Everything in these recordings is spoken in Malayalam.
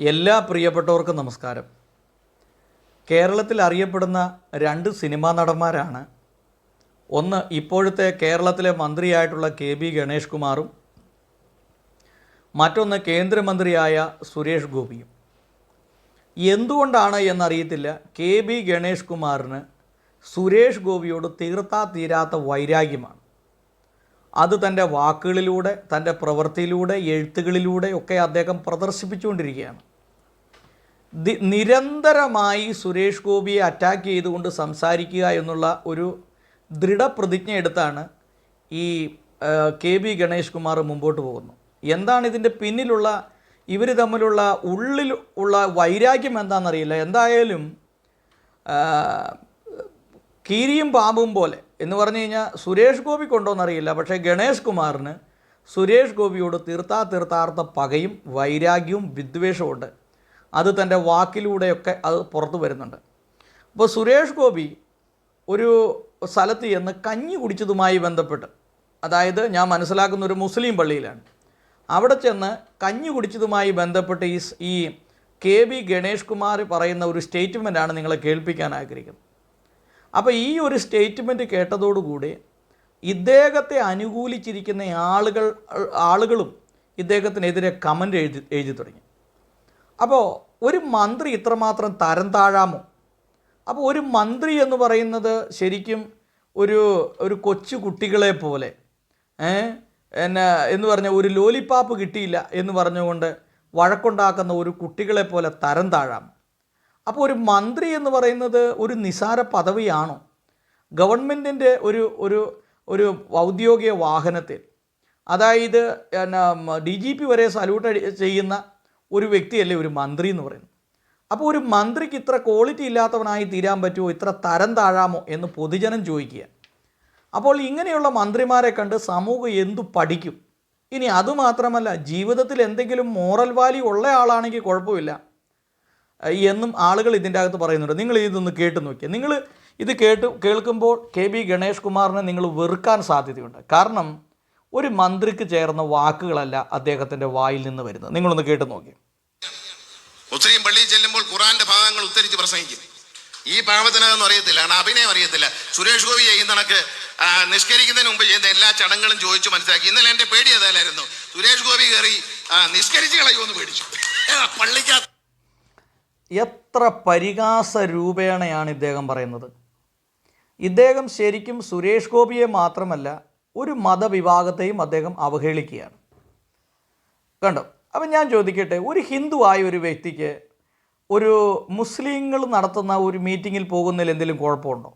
എല്ലാ പ്രിയപ്പെട്ടവർക്കും നമസ്കാരം. കേരളത്തിൽ അറിയപ്പെടുന്ന രണ്ട് സിനിമാ നടന്മാരാണ്. ഒന്ന് ഇപ്പോഴത്തെ കേരളത്തിലെ മന്ത്രിയായിട്ടുള്ള കെ ബി ഗണേഷ് കുമാറും മറ്റൊന്ന് കേന്ദ്രമന്ത്രിയായ സുരേഷ് ഗോപിയും. എന്തുകൊണ്ടാണ് എന്നറിയത്തില്ല കെ ബി ഗണേഷ് കുമാറിന് സുരേഷ് ഗോപിയോട് തീർത്താ തീരാത്ത വൈരാഗ്യമാണ്. അത് തന്റെ വാക്കുകളിലൂടെ തന്റെ പ്രവൃത്തിയിലൂടെ എഴുത്തുകളിലൂടെ ഒക്കെ അദ്ദേഹം പ്രദർശിപ്പിച്ചുകൊണ്ടിരിക്കുകയാണ്. നിരന്തരമായി സുരേഷ് ഗോപിയെ അറ്റാക്ക് ചെയ്തുകൊണ്ട് സംസാരിക്കുക എന്നുള്ള ഒരു ദൃഢപ്രതിജ്ഞ എടുത്താണ് ഈ കെ ബി ഗണേഷ് കുമാർ മുമ്പോട്ട് പോകുന്നു എന്താണ് ഇതിന്റെ പിന്നിലുള്ള ഇവർ തമ്മിലുള്ള ഉള്ളിൽ ഉള്ള വൈരാഗ്യം എന്താണെന്നറിയില്ല. എന്തായാലും കീരിയും പാമ്പും പോലെ എന്ന് പറഞ്ഞു കഴിഞ്ഞാൽ സുരേഷ് ഗോപി കൊണ്ടോന്നറിയില്ല. പക്ഷേ ഗണേഷ് കുമാറിന് സുരേഷ് ഗോപിയോട് തീർത്താ തീർത്താർത്ഥ പകയും വൈരാഗ്യവും വിദ്വേഷവും ഉണ്ട്. അത് തന്റെ വാക്കിലൂടെയൊക്കെ അത് പുറത്തു വരുന്നുണ്ട്. അപ്പോൾ സുരേഷ് ഗോപി ഒരു സ്ഥലത്ത് ചെന്ന് കഞ്ഞി കുടിച്ചതുമായി ബന്ധപ്പെട്ട് അതായത് ഞാൻ മനസ്സിലാക്കുന്ന ഒരു മുസ്ലിം പള്ളിയിലാണ്. അവിടെ ചെന്ന് കഞ്ഞി കുടിച്ചതുമായി ബന്ധപ്പെട്ട് ഈ ഈ കെ ബി ഗണേഷ് കുമാർ പറയുന്ന ഒരു സ്റ്റേറ്റ്മെന്റാണ് നിങ്ങളെ കേൾപ്പിക്കാൻ ആഗ്രഹിക്കുന്നത്. അപ്പോൾ ഈ ഒരു സ്റ്റേറ്റ്മെന്റ് കേട്ടതോടുകൂടി ഇദ്ദേഹത്തെ അനുകൂലിച്ചിരിക്കുന്ന ആളുകൾ ആളുകളും ഇദ്ദേഹത്തിനെതിരെ കമന്റ് എഴുതി എഴുതി തുടങ്ങി. അപ്പോൾ ഒരു മന്ത്രി ഇത്രമാത്രം തരം താഴാമോ? അപ്പോൾ ഒരു മന്ത്രി എന്ന് പറയുന്നത് ശരിക്കും ഒരു ഒരു കൊച്ചു കുട്ടികളെ പോലെ എന്നെ എന്ന് പറഞ്ഞ ഒരു ലോലിപ്പാപ്പ് കിട്ടിയില്ല എന്ന് പറഞ്ഞുകൊണ്ട് വഴക്കുണ്ടാക്കുന്ന ഒരു കുട്ടികളെ പോലെ തരം താഴാം അപ്പോൾ ഒരു മന്ത്രി എന്ന് പറയുന്നത് ഒരു നിസാര പദവിയാണോ? ഗവൺമെന്റിന്റെ ഒരു ഒരു ഒരു ഔദ്യോഗിക വാഹനത്തിൽ. അതായത് ഡി ജി പി വരെ സല്യൂട്ട് ചെയ്യുന്ന ഒരു വ്യക്തിയല്ലേ ഒരു മന്ത്രി എന്ന് പറയുന്നത്. അപ്പോൾ ഒരു മന്ത്രിക്ക് ഇത്ര ക്വാളിറ്റി ഇല്ലാത്തവനായി തീരാൻ പറ്റുമോ? ഇത്ര തരം താഴാമോ? എന്ന് പൊതുജനം ചോദിക്കുക അപ്പോൾ ഇങ്ങനെയുള്ള മന്ത്രിമാരെ കണ്ട് സമൂഹം എന്തു പഠിക്കും? ഇനി അതുമാത്രമല്ല ജീവിതത്തിൽ എന്തെങ്കിലും മോറൽ വാല്യൂ ഉള്ള ആളാണെങ്കിൽ കുഴപ്പമില്ല. എന്നും ആളുകൾ ഇതിന്റെ അകത്ത് പറയുന്നുണ്ട്. നിങ്ങൾ ഇതൊന്ന് കേട്ട് നോക്കിയാൽ നിങ്ങൾ ഇത് കേട്ട് കേൾക്കുമ്പോൾ കെ ബി ഗണേഷ് കുമാറിനെ നിങ്ങൾ വെറുക്കാൻ സാധ്യതയുണ്ട്. കാരണം ഒരു മന്ത്രിക്ക് ചേർന്ന വാക്കുകളല്ല അദ്ദേഹത്തിന്റെ വായിൽ നിന്ന് വരുന്നത്. നിങ്ങളൊന്ന് കേട്ട് നോക്കി മുസ്ലിം പള്ളിയിൽ ചെല്ലുമ്പോൾ ഖുറാന്റെ ഭാഗങ്ങൾ ഉദ്ധരിച്ച് പ്രസംഗിക്കും. ഈ പാവത്തിനകം അറിയത്തില്ല കാരണം അഭിനയം അറിയത്തില്ല. സുരേഷ് ഗോപി ചെയ്യുന്ന കണക്ക് നിഷ്കരിക്കുന്നതിന് മുമ്പ് ചെയ്യുന്ന എല്ലാ ചടങ്ങുകളും ചോദിച്ചു മനസ്സിലാക്കി. ഇന്നലെ എന്റെ പേടി അതല്ലായിരുന്നു സുരേഷ് ഗോപി കയറി നിഷ്കരിച്ച് കളയുമെന്ന് പേടിച്ചു. പള്ളിക്കകത്ത് എത്ര പരിഹാസ രൂപേണയാണ് ഇദ്ദേഹം പറയുന്നത്? ഇദ്ദേഹം ശരിക്കും സുരേഷ് ഗോപിയെ മാത്രമല്ല ഒരു മതവിഭാഗത്തെയും അദ്ദേഹം അവഹേളിക്കുകയാണ്. കണ്ടോ? അപ്പം ഞാൻ ചോദിക്കട്ടെ ഒരു ഹിന്ദു ഹിന്ദുവായ ഒരു വ്യക്തിക്ക് ഒരു മുസ്ലിങ്ങൾ നടത്തുന്ന ഒരു മീറ്റിങ്ങിൽ പോകുന്നതിൽ എന്തെങ്കിലും കുഴപ്പമുണ്ടോ?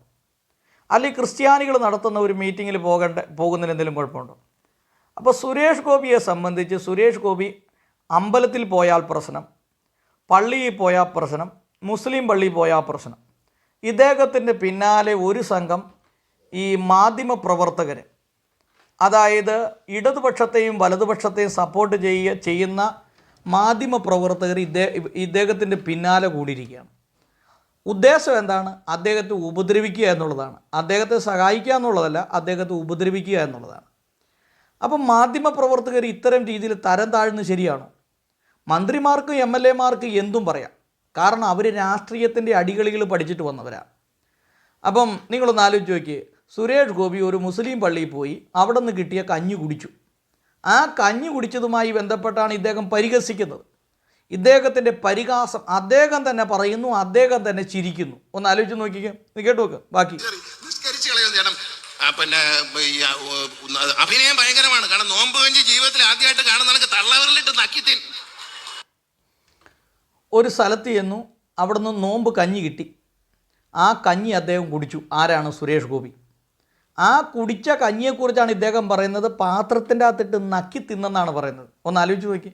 അല്ലെങ്കിൽ ക്രിസ്ത്യാനികൾ നടത്തുന്ന ഒരു മീറ്റിങ്ങിൽ പോകേണ്ട പോകുന്നതിൽ എന്തെങ്കിലും കുഴപ്പമുണ്ടോ? അപ്പോൾ സുരേഷ് ഗോപിയെ സംബന്ധിച്ച് സുരേഷ് ഗോപി അമ്പലത്തിൽ പോയാൽ പ്രശ്നം പള്ളിയിൽ പോയ പ്രശ്നം മുസ്ലിം പള്ളിയിൽ പോയ പ്രശ്നം. ഇദ്ദേഹത്തിന്റെ പിന്നാലെ ഒരു സംഘം ഈ മാധ്യമ പ്രവർത്തകർ അതായത് ഇടതുപക്ഷത്തെയും വലതുപക്ഷത്തെയും സപ്പോർട്ട് ചെയ്യുക ചെയ്യുന്ന മാധ്യമ പ്രവർത്തകർ ഇദ്ദേ ഇദ്ദേഹത്തിന്റെ പിന്നാലെ കൂടിയിരിക്കുകയാണ്. ഉദ്ദേശം എന്താണ്? അദ്ദേഹത്തെ ഉപദ്രവിക്കുക എന്നുള്ളതാണ്. അദ്ദേഹത്തെ സഹായിക്കുക എന്നുള്ളതല്ല അദ്ദേഹത്തെ ഉപദ്രവിക്കുക എന്നുള്ളതാണ്. അപ്പം മാധ്യമ പ്രവർത്തകർ ഇത്തരം രീതിയിൽ തരം താഴ്ന്ന് ശരിയാണോ? മന്ത്രിമാർക്ക് എം എൽ എമാർക്ക് എന്തും പറയാം. കാരണം അവർ രാഷ്ട്രീയത്തിന്റെ അടികളികൾ പഠിച്ചിട്ട് വന്നവരാണ് അപ്പം നിങ്ങളൊന്ന് ആലോചിച്ച് നോക്കി സുരേഷ് ഗോപി ഒരു മുസ്ലിം പള്ളിയിൽ പോയി അവിടെ നിന്ന് കിട്ടിയ കഞ്ഞി കുടിച്ചു. ആ കഞ്ഞി കുടിച്ചതുമായി ബന്ധപ്പെട്ടാണ് ഇദ്ദേഹം പരിഹസിക്കുന്നത്. ഇദ്ദേഹത്തിന്റെ പരിഹാസം അദ്ദേഹം തന്നെ പറയുന്നു അദ്ദേഹം തന്നെ ചിരിക്കുന്നു. ഒന്ന് ആലോചിച്ച് നോക്കിക്കാം. കേട്ടു നോക്ക്. ബാക്കി. പിന്നെ അഭിനയം ഭയങ്കരമാണ്. കാരണം നോമ്പ് കഞ്ചി ജീവിതത്തിൽ ആദ്യമായിട്ട് കാണുന്ന തള്ളവരിലിട്ട് നക്കി ഒരു സ്ഥലത്ത് ചെന്നു അവിടുന്ന് നോമ്പ് കഞ്ഞി കിട്ടി. ആ കഞ്ഞി അദ്ദേഹം കുടിച്ചു. ആരാണ്? സുരേഷ് ഗോപി. ആ കുടിച്ച കഞ്ഞിയെക്കുറിച്ചാണ് ഇദ്ദേഹം പറയുന്നത്. പാത്രത്തിന്റെ അകത്തിട്ട് നക്കി തിന്നെന്നാണ് പറയുന്നത്. ഒന്ന് ആലോചിച്ച് നോക്കി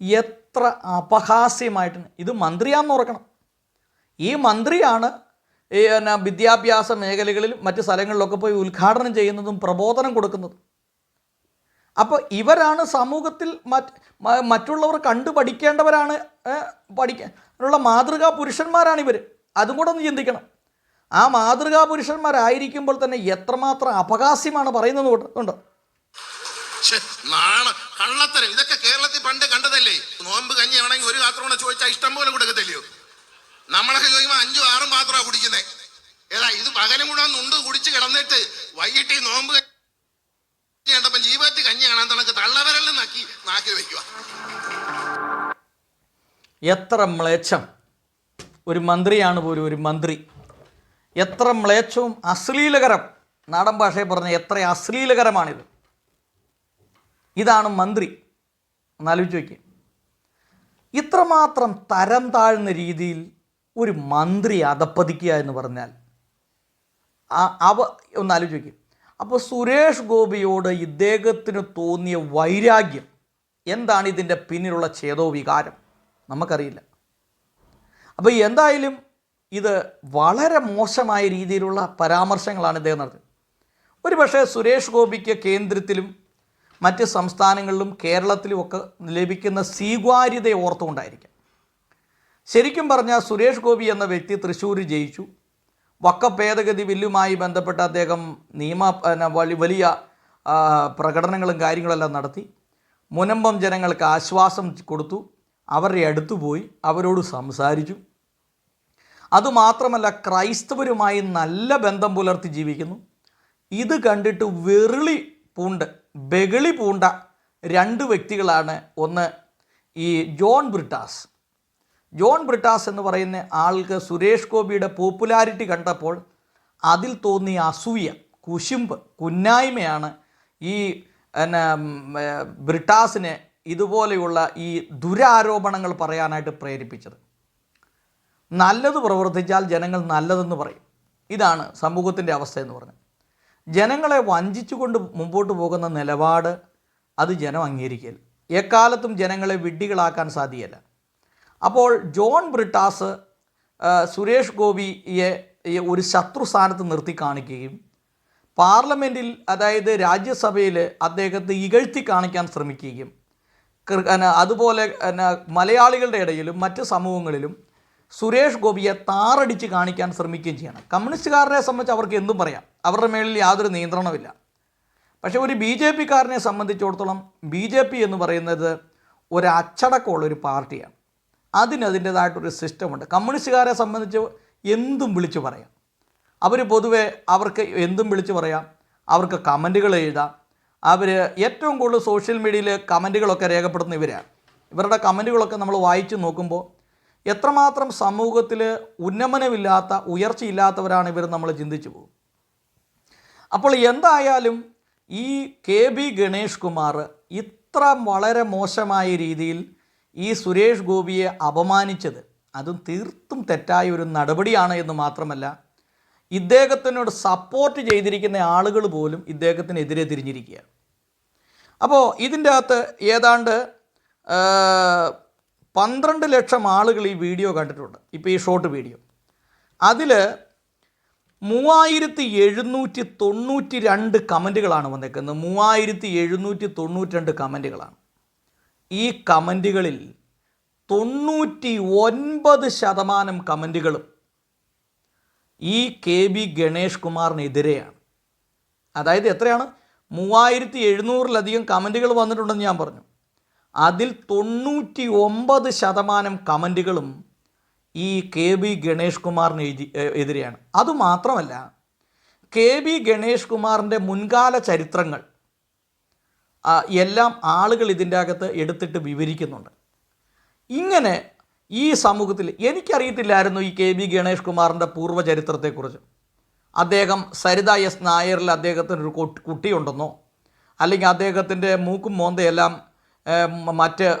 എത്ര അപഹാസ്യമായിട്ട് ഇത് മന്ത്രിയാണെന്ന് ഓർക്കണം. ഈ മന്ത്രിയാണ് ഈ എന്നാ വിദ്യാഭ്യാസ മേഖലകളിൽ മറ്റ് സ്ഥലങ്ങളിലൊക്കെ പോയി ഉദ്ഘാടനം ചെയ്യുന്നതും പ്രബോധനം കൊടുക്കുന്നതും. അപ്പോൾ ഇവരാണ് സമൂഹത്തിൽ മറ്റ് മറ്റുള്ളവർ കണ്ടു പഠിക്കേണ്ടവരാണ് പഠിക്കാനുള്ള മാതൃകാ പുരുഷന്മാരാണ് ഇവർ അതും കൂടെ ഒന്ന് ചിന്തിക്കണം. ആ മാതൃകാ പുരുഷന്മാരായിരിക്കുമ്പോൾ തന്നെ എത്രമാത്രം അപകാസ്യമാണ് പറയുന്നത് ഉണ്ട് കള്ളത്തരം. ഇതൊക്കെ കേരളത്തിൽ പണ്ട് കണ്ടതല്ലേ? നോമ്പ് കഞ്ഞി ആണെങ്കിൽ ഒരു പാത്രം ചോദിച്ചാൽ ഇഷ്ടം പോലെ കൊടുക്കത്തില്ലയോ? നമ്മളൊക്കെ ചോദിക്കുമ്പോൾ അഞ്ചും ആറും പാത്രമാണ് കുടിക്കുന്നത് ഏതാ ഇത് പകലും കൂടെ നുണ്ട് കുടിച്ച് കിടന്നിട്ട് വൈകിട്ട് നോമ്പ് കഞ്ഞി കണ്ടപ്പം ജീവിതത്തിൽ കഞ്ഞി കാണാൻ തണക്ക് തള്ളവരലും നാക്കി നാക്കി വെക്കുക എത്ര മ്ലേച്ഛം. ഒരു മന്ത്രിയാണ് പോലും ഒരു മന്ത്രി. എത്ര മ്ലേച്ഛവും അശ്ലീലകരം. നാടൻ ഭാഷയെ പറഞ്ഞ എത്ര അശ്ലീലകരമാണിത്. ഇതാണ് മന്ത്രി. ഒന്നാലോചിച്ച് വയ്ക്കുക ഇത്രമാത്രം തരം താഴ്ന്ന രീതിയിൽ ഒരു മന്ത്രി അധപ്പതിക്കുക എന്ന് പറഞ്ഞാൽ അവ ഒന്ന് ആലോചിച്ച് വയ്ക്കുക അപ്പോൾ സുരേഷ് ഗോപിയോട് ഇദ്ദേഹത്തിന് തോന്നിയ വൈരാഗ്യം എന്താണ് ഇതിന്റെ പിന്നിലുള്ള ഛേദോ വികാരം നമുക്കറിയില്ല. അപ്പോൾ എന്തായാലും ഇത് വളരെ മോശമായ രീതിയിലുള്ള പരാമർശങ്ങളാണ് ഇദ്ദേഹം നടത്തിയത്. ഒരു പക്ഷേ സുരേഷ് ഗോപിക്ക് കേന്ദ്രത്തിലും മറ്റ് സംസ്ഥാനങ്ങളിലും കേരളത്തിലും ഒക്കെ ലഭിക്കുന്ന സ്വീകാര്യതയെ ഓർത്തുകൊണ്ടായിരിക്കാം. ശരിക്കും പറഞ്ഞാൽ സുരേഷ് ഗോപി എന്ന വ്യക്തി തൃശ്ശൂർ ജയിച്ചു. വക്ക ഭേദഗതി ബില്ലുമായി ബന്ധപ്പെട്ട് അദ്ദേഹം നിയമ വലി- വലിയ പ്രകടനങ്ങളും കാര്യങ്ങളെല്ലാം നടത്തി. മുനമ്പം ജനങ്ങൾക്ക് ആശ്വാസം കൊടുത്തു. അവരുടെ അടുത്തു പോയി. അവരോട് സംസാരിച്ചു. അതുമാത്രമല്ല ക്രൈസ്തവരുമായി നല്ല ബന്ധം പുലർത്തി ജീവിക്കുന്നു. ഇത് കണ്ടിട്ട് വെറിളി പൂണ്ട് ബഗിളി പൂണ്ട രണ്ട് വ്യക്തികളാണ് ഒന്ന് ഈ ജോൺ ബ്രിട്ടാസ്. ജോൺ ബ്രിട്ടാസ് എന്ന് പറയുന്ന ആൾക്ക് സുരേഷ് ഗോപിയുടെ പോപ്പുലാരിറ്റി കണ്ടപ്പോൾ അതിൽ തോന്നിയ അസൂയ കുശുമ്പ് കുന്നായ്മയാണ് ഈ പിന്നെ ബ്രിട്ടാസിനെ ഇതുപോലെയുള്ള ഈ ദുരാരോപണങ്ങൾ പറയാനായിട്ട് പ്രേരിപ്പിച്ചത്. നല്ലത് പ്രവർത്തിച്ചാൽ ജനങ്ങൾ നല്ലതെന്ന് പറയും. ഇതാണ് സമൂഹത്തിന്റെ അവസ്ഥ എന്ന് പറഞ്ഞത്. ജനങ്ങളെ വഞ്ചിച്ചുകൊണ്ട് മുമ്പോട്ട് പോകുന്ന നിലപാട് അത് ജനം അംഗീകരിക്കില്ല എക്കാലത്തും ജനങ്ങളെ വിഡ്ഢികളാക്കാൻ സാധ്യമല്ല അപ്പോൾ ജോൺ ബ്രിട്ടാസ് സുരേഷ് ഗോപിയെ ഒരു ശത്രു സ്ഥാനത്ത് നിർത്തി കാണിക്കുകയും പാർലമെന്റിൽ അതായത് രാജ്യസഭയിൽ അദ്ദേഹത്തെ ഇകഴ്ത്തി കാണിക്കാൻ ശ്രമിക്കുകയും അതുപോലെ മലയാളികളുടെ ഇടയിലും മറ്റ് സമൂഹങ്ങളിലും സുരേഷ് ഗോപിയെ താറടിച്ച് കാണിക്കാൻ ശ്രമിക്കുകയും ചെയ്യണം. കമ്മ്യൂണിസ്റ്റുകാരനെ സംബന്ധിച്ച് അവർക്ക് എന്തും പറയാം. അവരുടെ മേളിൽ യാതൊരു നിയന്ത്രണമില്ല പക്ഷേ ഒരു ബി ജെ പിക്കാരനെ സംബന്ധിച്ചിടത്തോളം ബി ജെ പി എന്ന് പറയുന്നത് ഒരു അച്ചടക്കമുള്ള ഒരു പാർട്ടിയാണ്. അതിന് അതിന്റേതായിട്ടൊരു സിസ്റ്റമുണ്ട്. കമ്മ്യൂണിസ്റ്റുകാരെ സംബന്ധിച്ച് എന്തും വിളിച്ചു പറയാം. അവർ പൊതുവെ അവർക്ക് എന്തും വിളിച്ചു പറയാം. അവർക്ക് കമന്റുകൾ എഴുതാം. അവർ ഏറ്റവും കൂടുതൽ സോഷ്യൽ മീഡിയയിൽ കമന്റുകളൊക്കെ രേഖപ്പെടുത്തുന്ന ഇവരാണ്. ഇവരുടെ കമന്റുകളൊക്കെ നമ്മൾ വായിച്ചു നോക്കുമ്പോൾ എത്രമാത്രം സമൂഹത്തിൽ ഉന്നമനമില്ലാത്ത ഉയർച്ചയില്ലാത്തവരാണ് ഇവർ നമ്മൾ ചിന്തിച്ചു പോകും. അപ്പോൾ എന്തായാലും ഈ കെ ബി ഗണേഷ് കുമാർ ഇത്ര വളരെ മോശമായ രീതിയിൽ ഈ സുരേഷ് ഗോപിയെ അപമാനിച്ചത് അതും തീർത്തും തെറ്റായ ഒരു നടപടിയാണ് എന്ന് മാത്രമല്ല ഇദ്ദേഹത്തിനോട് സപ്പോർട്ട് ചെയ്തിരിക്കുന്ന ആളുകൾ പോലും ഇദ്ദേഹത്തിനെതിരെ തിരിഞ്ഞിരിക്കുകയാണ്. അപ്പോൾ ഇതിന്റെ അകത്ത് ഏതാണ്ട് പന്ത്രണ്ട് ലക്ഷം ആളുകൾ ഈ വീഡിയോ കണ്ടിട്ടുണ്ട് ഇപ്പോൾ ഈ ഷോർട്ട് വീഡിയോ അതിൽ മൂവായിരത്തി എഴുന്നൂറ്റി തൊണ്ണൂറ്റി രണ്ട് കമന്റുകളാണ് വന്നേക്കുന്നത് മൂവായിരത്തി എഴുന്നൂറ്റി തൊണ്ണൂറ്റി രണ്ട് കമന്റുകളാണ്. ഈ കമന്റുകളിൽ തൊണ്ണൂറ്റി ഒൻപത് ശതമാനം കമന്റുകളും ഈ കെ ബി ഗണേഷ് കുമാറിനെതിരെയാണ്. അതായത് എത്രയാണ്? മൂവായിരത്തി എഴുന്നൂറിലധികം കമന്റുകൾ വന്നിട്ടുണ്ടെന്ന് ഞാൻ പറഞ്ഞു. അതിൽ തൊണ്ണൂറ്റി ഒമ്പത് ശതമാനം കമന്റുകളും ഈ കെ ബി ഗണേഷ് കുമാറിന് എതിരെയാണ്. അതുമാത്രമല്ല കെ ബി ഗണേഷ് കുമാറിന്റെ മുൻകാല ചരിത്രങ്ങൾ എല്ലാം ആളുകൾ ഇതിന്റെ അകത്ത് എടുത്തിട്ട് വിവരിക്കുന്നുണ്ട്. ഇങ്ങനെ ഈ സമൂഹത്തിൽ എനിക്കറിയത്തില്ലായിരുന്നു ഈ കെ ബി ഗണേഷ് കുമാറിന്റെ പൂർവചരിത്രത്തെക്കുറിച്ച്. അദ്ദേഹം സരിത എസ് നായരിൽ അദ്ദേഹത്തിന് ഒരു കുട്ടി- കുട്ടിയുണ്ടെന്നോ അല്ലെങ്കിൽ അദ്ദേഹത്തിന്റെ മൂക്കും മോന്തയെല്ലാം മറ്റ്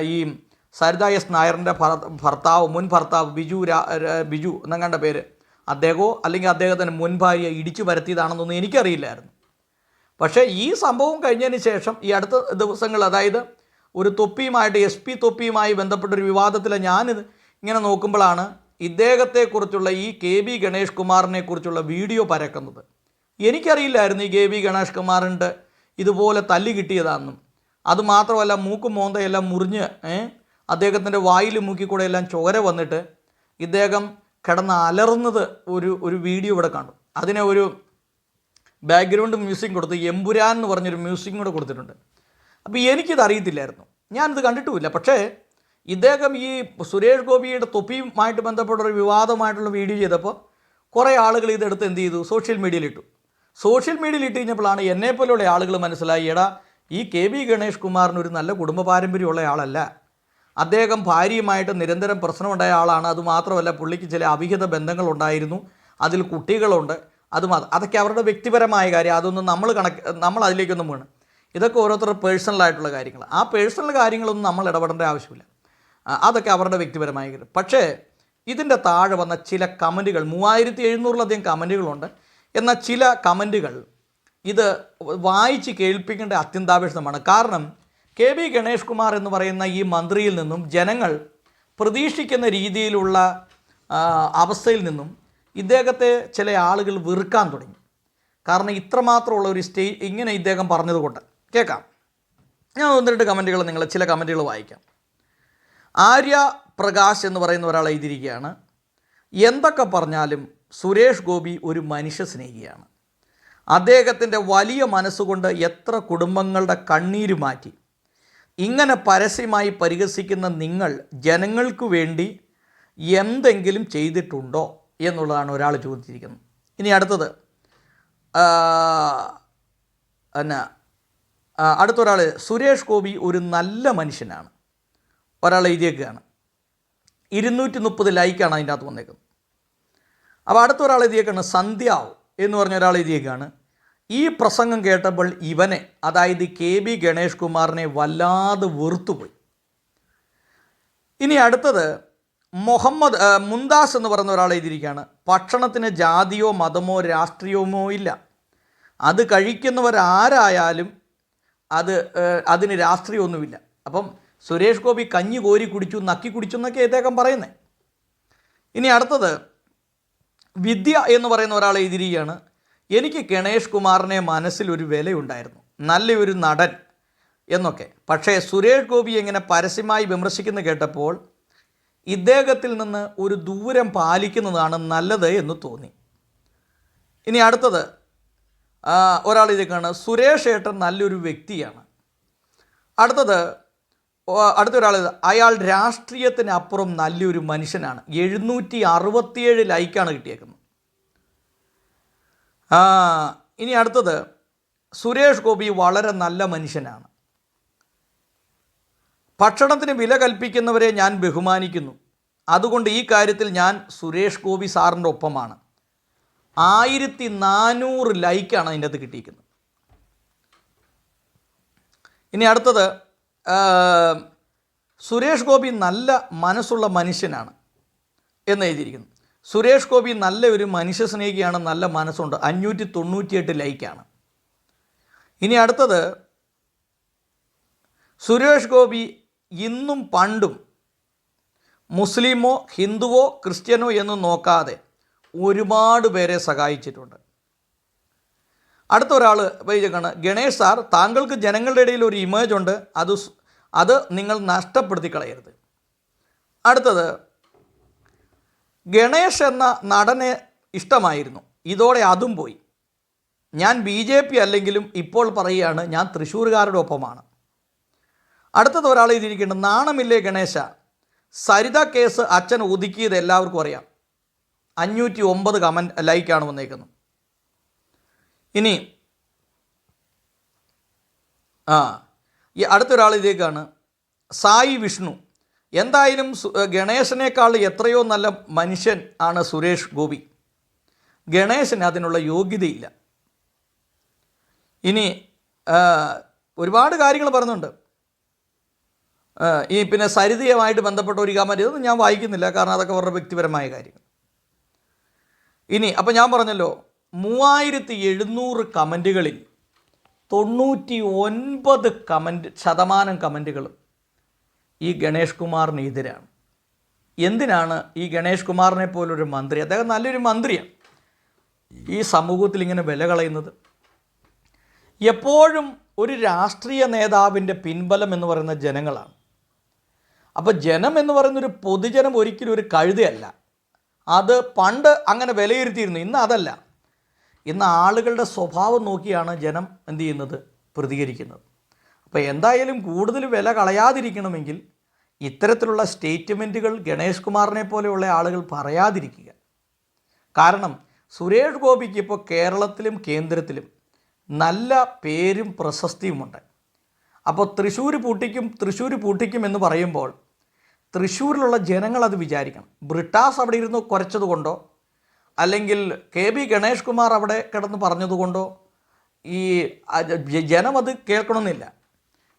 ഈ സരിത എസ് നായറിന്റെ ഭർ- ഭർത്താവ് മുൻ ഭർത്താവ് ബിജു രാ ബിജു എന്നങ്ങാണ്ട പേര് അദ്ദേഹമോ അല്ലെങ്കിൽ അദ്ദേഹത്തിന്റെ മുൻ ഭാര്യ ഇടിച്ചു വരുത്തിയതാണെന്നൊന്നും എനിക്കറിയില്ലായിരുന്നു. പക്ഷേ ഈ സംഭവം കഴിഞ്ഞതിന് ശേഷം ഈ അടുത്ത ദിവസങ്ങൾ അതായത് ഒരു തൊപ്പിയുമായിട്ട് എസ് പി തൊപ്പിയുമായി ബന്ധപ്പെട്ടൊരു വിവാദത്തിൽ ഞാനിത് ഇങ്ങനെ നോക്കുമ്പോഴാണ് ഇദ്ദേഹത്തെക്കുറിച്ചുള്ള ഈ കെ ബി ഗണേഷ് കുമാറിനെ കുറിച്ചുള്ള വീഡിയോ പരക്കുന്നത്. എനിക്കറിയില്ലായിരുന്നു ഈ കെ ബി ഗണേഷ് കുമാറിന്റെ ഇതുപോലെ തല്ലി കിട്ടിയതാണെന്നും. അതുമാത്രമല്ല മൂക്കും മോന്തയെല്ലാം മുറിഞ്ഞ് അദ്ദേഹത്തിന്റെ വായിൽ മൂക്കിക്കൂടെ എല്ലാം ചോര വന്നിട്ട് ഇദ്ദേഹം കിടന്ന് അലറുന്നത് ഒരു ഒരു വീഡിയോ ഇവിടെ കണ്ടു. അതിനെ ഒരു ബാക്ക്ഗ്രൗണ്ട് മ്യൂസിക് കൊടുത്ത് എമ്പുരാൻ എന്ന് പറഞ്ഞൊരു മ്യൂസിക്കും കൂടെ കൊടുത്തിട്ടുണ്ട്. അപ്പോൾ എനിക്കിത് അറിയത്തില്ലായിരുന്നു. ഞാനിത് കണ്ടിട്ടുമില്ല. പക്ഷേ ഇദ്ദേഹം ഈ സുരേഷ് ഗോപിയുടെ തൊപ്പിയുമായിട്ട് ബന്ധപ്പെട്ട ഒരു വിവാദമായിട്ടുള്ള വീഡിയോ ചെയ്തപ്പോൾ കുറേ ആളുകൾ ഇതെടുത്ത് എന്ത് ചെയ്തു? സോഷ്യൽ മീഡിയയിൽ ഇട്ടു സോഷ്യൽ മീഡിയയിൽ ഇട്ട് കഴിഞ്ഞപ്പോഴാണ് എന്നെപ്പോലുള്ള ആളുകൾ മനസ്സിലായി എടാ ഈ കെ ബി ഗണേഷ് കുമാറിന് ഒരു നല്ല കുടുംബ പാരമ്പര്യമുള്ള ആളല്ല. അദ്ദേഹം ഭാര്യയുമായിട്ട് നിരന്തരം പ്രശ്നമുണ്ടായ ആളാണ്. അതുമാത്രമല്ല പുള്ളിക്ക് ചില അവിഹിത ബന്ധങ്ങളുണ്ടായിരുന്നു. അതിൽ കുട്ടികളുണ്ട്. അത് മാ- അതൊക്കെ അവരുടെ വ്യക്തിപരമായ കാര്യം. അതൊന്നും നമ്മൾ കണക്ക് നമ്മൾ അതിലേക്കൊന്നും വീണ് ഇതൊക്കെ ഓരോരുത്തരുടെ പേഴ്സണലായിട്ടുള്ള കാര്യങ്ങൾ ആ പേഴ്സണൽ കാര്യങ്ങളൊന്നും നമ്മൾ ഇടപെടേണ്ട ആവശ്യമില്ല. അതൊക്കെ അവരുടെ വ്യക്തിപരമായ കാര്യം. പക്ഷേ ഇതിന്റെ താഴെ വന്ന ചില കമന്റുകൾ മൂവായിരത്തി എഴുന്നൂറിലധികം കമന്റുകളുണ്ട്. എന്നാൽ ചില കമന്റുകൾ ഇത് വായിച്ച് കേൾപ്പിക്കേണ്ട അത്യന്താപേക്ഷിതമാണ്. കാരണം കെ ബി ഗണേഷ് കുമാർ എന്ന് പറയുന്ന ഈ മന്ത്രിയിൽ നിന്നും ജനങ്ങൾ പ്രതീക്ഷിക്കുന്ന രീതിയിലുള്ള അവസ്ഥയിൽ നിന്നും ഇദ്ദേഹത്തെ ചില ആളുകൾ വെറുക്കാൻ തുടങ്ങി. കാരണം ഇത്രമാത്രമുള്ള ഒരു സ്റ്റേ ഇങ്ങനെ ഇദ്ദേഹം പറഞ്ഞതുകൊണ്ട്. കേൾക്കാം. ഞാൻ ഒന്ന് രണ്ട് കമന്റുകൾ നിങ്ങൾ ചില കമന്റുകൾ വായിക്കാം. ആര്യ പ്രകാശ് എന്ന് പറയുന്ന ഒരാൾ എഴുതിയിരിക്കുകയാണ്. എന്തൊക്കെ പറഞ്ഞാലും സുരേഷ് ഗോപി ഒരു മനുഷ്യ സ്നേഹിയാണ്. അദ്ദേഹത്തിന്റെ വലിയ മനസ്സുകൊണ്ട് എത്ര കുടുംബങ്ങളുടെ കണ്ണീര് മാറ്റി. ഇങ്ങനെ പരസ്യമായി പരിഹസിക്കുന്ന നിങ്ങൾ ജനങ്ങൾക്ക് വേണ്ടി എന്തെങ്കിലും ചെയ്തിട്ടുണ്ടോ? എന്നുള്ളതാണ് ഒരാൾ ചോദിച്ചിരിക്കുന്നത്. ഇനി അടുത്തത് എന്നാ അടുത്തൊരാൾ സുരേഷ് ഗോപി ഒരു നല്ല മനുഷ്യനാണ്. ഒരാൾ എഴുതിയേക്കുകയാണ് ഇരുന്നൂറ്റി മുപ്പത് ലൈക്കാണ് അതിന്റെ അകത്ത് വന്നേക്കുന്നത്. അപ്പോൾ അടുത്തൊരാൾ എഴുതിയേക്കാണ് സന്ധ്യാവ് എന്ന് പറഞ്ഞ ഒരാൾ എഴുതിയേക്കാണ്. ഈ പ്രസംഗം കേട്ടപ്പോൾ ഇവനെ അതായത് കെ ബി ഗണേഷ് കുമാറിനെ വല്ലാതെ വെറുത്തുപോയി. ഇനി അടുത്തത് മുഹമ്മദ് മുന്താസ് എന്ന് പറയുന്ന ഒരാൾ എഴുതിയിരിക്കുകയാണ്. ഭക്ഷണത്തിന് ജാതിയോ മതമോ രാഷ്ട്രീയമോ ഇല്ല. അത് കഴിക്കുന്നവരാരായാലും അത് അതിന് രാഷ്ട്രീയമൊന്നുമില്ല. അപ്പം സുരേഷ് ഗോപി കഞ്ഞി കോരി കുടിച്ചു നക്കി കുടിച്ചു എന്നൊക്കെ ഇദ്ദേഹം പറയുന്നത് ഇനി അടുത്തത് വിദ്യ എന്ന് പറയുന്ന ഒരാൾ എഴുതിയിരിക്കുകയാണ്. എനിക്ക് ഗണേഷ് കുമാറിനെ മനസ്സിൽ ഒരു വിലയുണ്ടായിരുന്നു. നല്ലൊരു നടൻ എന്നൊക്കെ. പക്ഷേ സുരേഷ് ഗോപി എങ്ങനെ പരസ്യമായി വിമർശിക്കുന്നു കേട്ടപ്പോൾ ഇദ്ദേഹത്തിൽ നിന്ന് ഒരു ദൂരം പാലിക്കുന്നതാണ് നല്ലത് എന്ന് തോന്നി. ഇനി അടുത്തത് ഒരാൾ ഇതൊക്കെയാണ് സുരേഷ് ഏട്ടൻ നല്ലൊരു വ്യക്തിയാണ്. അടുത്തത് അടുത്ത അടുത്തൊരാൾ അയാൾ രാഷ്ട്രീയത്തിനപ്പുറം നല്ലൊരു മനുഷ്യനാണ്. എഴുന്നൂറ്റി അറുപത്തിയേഴ് ലൈക്കാണ് കിട്ടിയേക്കുന്നത്. ഇനി അടുത്തത് സുരേഷ് ഗോപി വളരെ നല്ല മനുഷ്യനാണ്. ഭക്ഷണത്തിന് വില കൽപ്പിക്കുന്നവരെ ഞാൻ ബഹുമാനിക്കുന്നു. അതുകൊണ്ട് ഈ കാര്യത്തിൽ ഞാൻ സുരേഷ് ഗോപി സാറിന്റെ ഒപ്പമാണ്. ആയിരത്തി നാനൂറ് ലൈക്കാണ് അതിന്റെ അകത്ത് കിട്ടിയിരിക്കുന്നത്. ഇനി അടുത്തത് സുരേഷ് ഗോപി നല്ല മനസ്സുള്ള മനുഷ്യനാണ് എന്ന് എഴുതിയിരിക്കുന്നു. സുരേഷ് ഗോപി നല്ല ഒരു മനുഷ്യ സ്നേഹിയാണ് നല്ല മനസ്സുണ്ട്. അഞ്ഞൂറ്റി തൊണ്ണൂറ്റിയെട്ട് ലൈക്കാണ്. ഇനി അടുത്തത് സുരേഷ് ഗോപി ഇന്നും പണ്ടും മുസ്ലിമോ ഹിന്ദുവോ ക്രിസ്ത്യനോ എന്ന് നോക്കാതെ ഒരുപാട് പേരെ സഹായിച്ചിട്ടുണ്ട്. അടുത്ത ഒരാൾ വൈദ്യക്കാണ് ഗണേഷ് സാർ താങ്കൾക്ക് ജനങ്ങളുടെ ഇടയിൽ ഒരു ഇമേജ് ഉണ്ട്. അത് അത് നിങ്ങൾ നഷ്ടപ്പെടുത്തി കളയരുത് അടുത്തത് ഗണേഷ് എന്ന നടനെ ഇഷ്ടമായിരുന്നു. ഇതോടെ അതും പോയി. ഞാൻ ബി ജെ പി അല്ലെങ്കിലും ഇപ്പോൾ പറയുകയാണ് ഞാൻ തൃശ്ശൂർകാരുടെ ഒപ്പമാണ്. അടുത്തത് ഒരാൾ എഴുതിയിരിക്കുന്നത് നാണമില്ലേ ഗണേശ? സരിത കേസ് അച്ഛൻ ഒതുക്കിയത് എല്ലാവർക്കും അറിയാം. അഞ്ഞൂറ്റി ഒമ്പത് കമന്റ് ലൈക്കാണ് വന്നേക്കുന്നത്. ഇനി ആ ഈ അടുത്തൊരാൾ ഇതിലേക്കാണ് സായി വിഷ്ണു. എന്തായാലും ഗണേശനേക്കാൾ എത്രയോ നല്ല മനുഷ്യൻ ആണ് സുരേഷ് ഗോപി. ഗണേശന് അതിനുള്ള യോഗ്യതയില്ല. ഇനി ഒരുപാട് കാര്യങ്ങൾ പറയുന്നുണ്ട് ഈ പിന്നെ സരിതയുമായിട്ട് ബന്ധപ്പെട്ട ഒരു കമന്റ് ഇതൊന്നും ഞാൻ വായിക്കുന്നില്ല. കാരണം അതൊക്കെ വളരെ വ്യക്തിപരമായ കാര്യങ്ങൾ. ഇനി അപ്പോൾ ഞാൻ പറഞ്ഞല്ലോ മൂവായിരത്തി എഴുന്നൂറ് കമന്റുകളിൽ തൊണ്ണൂറ്റി ഒൻപത് കമന്റ് ശതമാനം കമന്റുകളും ഈ ഗണേഷ് കുമാറിനെതിരാണ് എന്തിനാണ് ഈ ഗണേഷ് കുമാറിനെ പോലൊരു മന്ത്രി? അദ്ദേഹം നല്ലൊരു മന്ത്രിയാണ്. ഈ സമൂഹത്തിൽ ഇങ്ങനെ വില കളയുന്നത്. എപ്പോഴും ഒരു രാഷ്ട്രീയ നേതാവിന്റെ പിൻബലം എന്ന് പറയുന്ന ജനങ്ങളാണ്. അപ്പോൾ ജനം എന്ന് പറയുന്നൊരു പൊതുജനം ഒരിക്കലും ഒരു കഴുതയല്ല. അത് പണ്ട് അങ്ങനെ വിലയിരുത്തിയിരുന്നു ഇന്ന് അതല്ല. ഇന്ന് ആളുകളുടെ സ്വഭാവം നോക്കിയാണ് ജനം എന്ത് ചെയ്യുന്നത്? പ്രതികരിക്കുന്നത്. അപ്പോൾ എന്തായാലും കൂടുതൽ വില കളയാതിരിക്കണമെങ്കിൽ ഇത്തരത്തിലുള്ള സ്റ്റേറ്റ്മെന്റുകൾ ഗണേഷ് കുമാറിനെ പോലെയുള്ള ആളുകൾ പറയാതിരിക്കുക. കാരണം സുരേഷ് ഗോപിക്ക് ഇപ്പോൾ കേരളത്തിലും കേന്ദ്രത്തിലും നല്ല പേരും പ്രശസ്തിയുമുണ്ട്. അപ്പോൾ തൃശ്ശൂർ പൂട്ടിക്കും തൃശ്ശൂർ പൂട്ടിക്കും എന്ന് പറയുമ്പോൾ തൃശ്ശൂരിലുള്ള ജനങ്ങൾ അത് വിചാരിക്കണം. ബ്രിട്ടാസ് അവിടെ ഇരുന്ന് കുറച്ചതുകൊണ്ടോ അല്ലെങ്കിൽ കെ ബി ഗണേഷ് കുമാർ അവിടെ കിടന്ന് പറഞ്ഞതുകൊണ്ടോ ഈ ജനമത് കേൾക്കണമെന്നില്ല.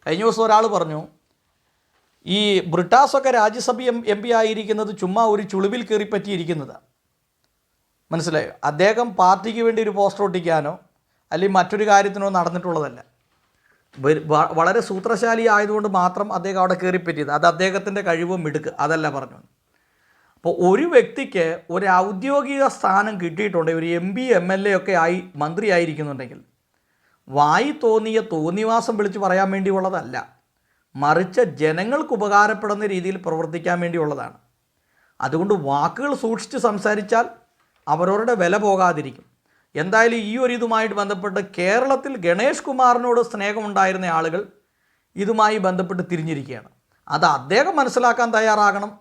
കഴിഞ്ഞ ദിവസം ഒരാൾ പറഞ്ഞു ഈ ബ്രിട്ടാസൊക്കെ രാജ്യസഭ എം എം പി ആയിരിക്കുന്നത് ചുമ്മാ ഒരു ചുളിവിൽ കയറിപ്പറ്റിയിരിക്കുന്നത് മനസ്സിലായോ? അദ്ദേഹം പാർട്ടിക്ക് വേണ്ടി ഒരു പോസ്റ്റർ ഒട്ടിക്കാനോ അല്ലെങ്കിൽ മറ്റൊരു കാര്യത്തിനോ നടന്നിട്ടുള്ളതല്ല. വളരെ സൂത്രശാലി ആയതുകൊണ്ട് മാത്രം അദ്ദേഹം അവിടെ കയറിപ്പറ്റിയത്. അത് അദ്ദേഹത്തിന്റെ കഴിവും മിടുക്ക് അതല്ല പറഞ്ഞു. അപ്പോൾ ഒരു വ്യക്തിക്ക് ഒരു ഔദ്യോഗിക സ്ഥാനം കിട്ടിയിട്ടുണ്ട് ഒരു M P M L A ഒക്കെ ആയി മന്ത്രി ആയിരിക്കുന്നുണ്ടെങ്കിൽ വായി തോന്നിയ തോന്നിവാസം വിളിച്ച് പറയാൻ വേണ്ടിയുള്ളതല്ല. മറിച്ച് ജനങ്ങൾക്ക് ഉപകാരപ്പെടുന്ന രീതിയിൽ പ്രവർത്തിക്കാൻ വേണ്ടിയുള്ളതാണ്. അതുകൊണ്ട് വാക്കുകൾ സൂക്ഷിച്ച് സംസാരിച്ചാൽ അവരവരുടെ വില പോകാതിരിക്കും. എന്തായാലും ഈ ഒരു ഇതുമായിട്ട് ബന്ധപ്പെട്ട് കേരളത്തിൽ ഗണേഷ് കുമാറിനോട് സ്നേഹമുണ്ടായിരുന്ന ആളുകൾ ഇതുമായി ബന്ധപ്പെട്ട് തിരിഞ്ഞിരിക്കുകയാണ്. അത് അദ്ദേഹം മനസ്സിലാക്കാൻ തയ്യാറാകണം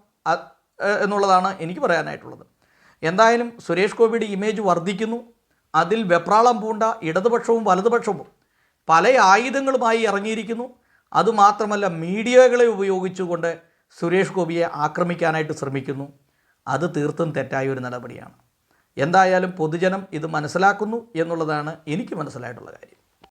എന്നുള്ളതാണ് എനിക്ക് പറയാനായിട്ടുള്ളത്. എന്തായാലും സുരേഷ് ഗോപിയുടെ ഇമേജ് വർദ്ധിക്കുന്നു. അതിൽ വെപ്രാളം പൂണ്ട ഇടതുപക്ഷവും വലതുപക്ഷവും പല ആയുധങ്ങളുമായി ഇറങ്ങിയിരിക്കുന്നു. അതുമാത്രമല്ല മീഡിയകളെ ഉപയോഗിച്ചുകൊണ്ട് സുരേഷ് ഗോപിയെ ആക്രമിക്കാനായിട്ട് ശ്രമിക്കുന്നു. അത് തീർത്തും തെറ്റായ ഒരു നടപടിയാണ്. എന്തായാലും പൊതുജനം ഇത് മനസ്സിലാക്കുന്നു എന്നുള്ളതാണ് എനിക്ക് മനസ്സിലായിട്ടുള്ള കാര്യം.